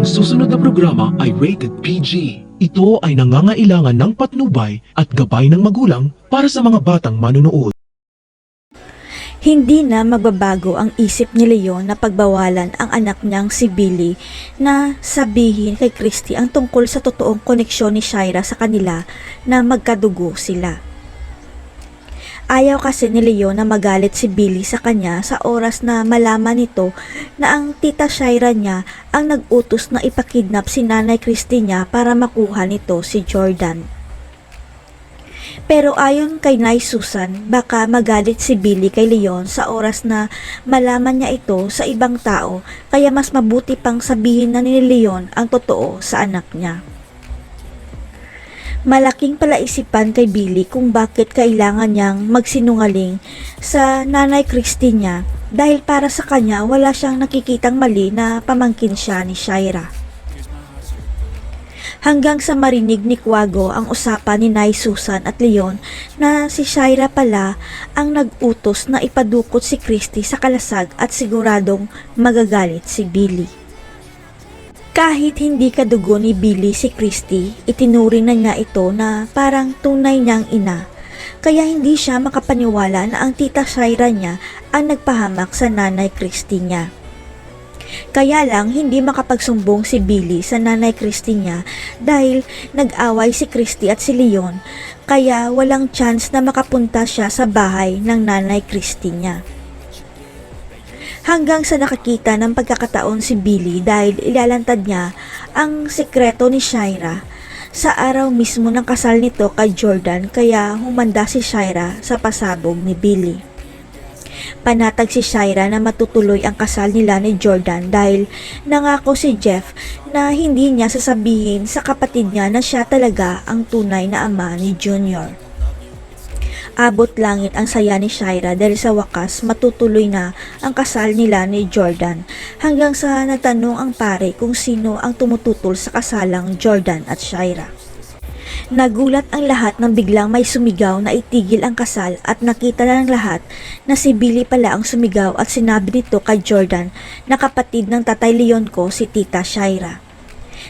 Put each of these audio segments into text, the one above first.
Ang susunod na programa ay rated PG. Ito ay nangangailangan ng patnubay at gabay ng magulang para sa mga batang manunood. Hindi na magbabago ang isip ni Leon na pagbawalan ang anak niyang si Billy na sabihin kay Christy ang tungkol sa totoong koneksyon ni Shaira sa kanila na magkadugo sila. Ayaw kasi ni Leon na magalit si Billy sa kanya sa oras na malaman nito na ang tita Shaira niya ang nag-utos na ipakidnap si nanay Christy para makuha nito si Jordan. Pero ayon kay Nay Susan, baka magalit si Billy kay Leon sa oras na malaman niya ito sa ibang tao kaya mas mabuti pang sabihin na ni Leon ang totoo sa anak niya. Malaking palaisipan kay Billy kung bakit kailangan niyang magsinungaling sa nanay Christy niya dahil para sa kanya wala siyang nakikitang mali na pamangkin siya ni Shaira hanggang sa marinig ni Quago ang usapan ni Nay Susan at Leon na si Shaira pala ang nag-utos na ipadukot si Christy sa kalasag at siguradong magagalit si Billy. Kahit hindi kadugo ni Billy si Christy, itinuring na niya ito na parang tunay niyang ina. Kaya hindi siya makapaniwala na ang tita Shaira niya ang nagpahamak sa nanay Christy niya. Kaya lang hindi makapagsumbong si Billy sa nanay Christy niya dahil nag-away si Christy at si Leon kaya walang chance na makapunta siya sa bahay ng nanay Christy niya. Hanggang sa nakakita ng pagkakataon si Billy dahil ilalantad niya ang sekreto ni Shaira sa araw mismo ng kasal nito kay Jordan kaya humanda si Shaira sa pasabog ni Billy. Panatag si Shaira na matutuloy ang kasal nila ni Jordan dahil nangako si Jeff na hindi niya sasabihin sa kapatid niya na siya talaga ang tunay na ama ni Junior. Abot langit ang saya ni Shaira dahil sa wakas matutuloy na ang kasal nila ni Jordan hanggang sa natanong ang pare kung sino ang tumututol sa kasalang Jordan at Shaira. Nagulat ang lahat nang biglang may sumigaw na itigil ang kasal at nakita na ng lahat na si Billy pala ang sumigaw at sinabi nito kay Jordan na kapatid ng tatay Leon ko si Tita Shaira.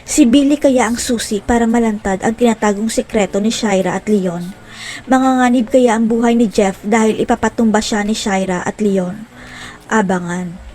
Si Billy kaya ang susi para malantad ang tinatagong sekreto ni Shaira at Leon. Manganganib kaya ang buhay ni Jeff dahil ipapatumba siya ni Shaira at Leon. Abangan.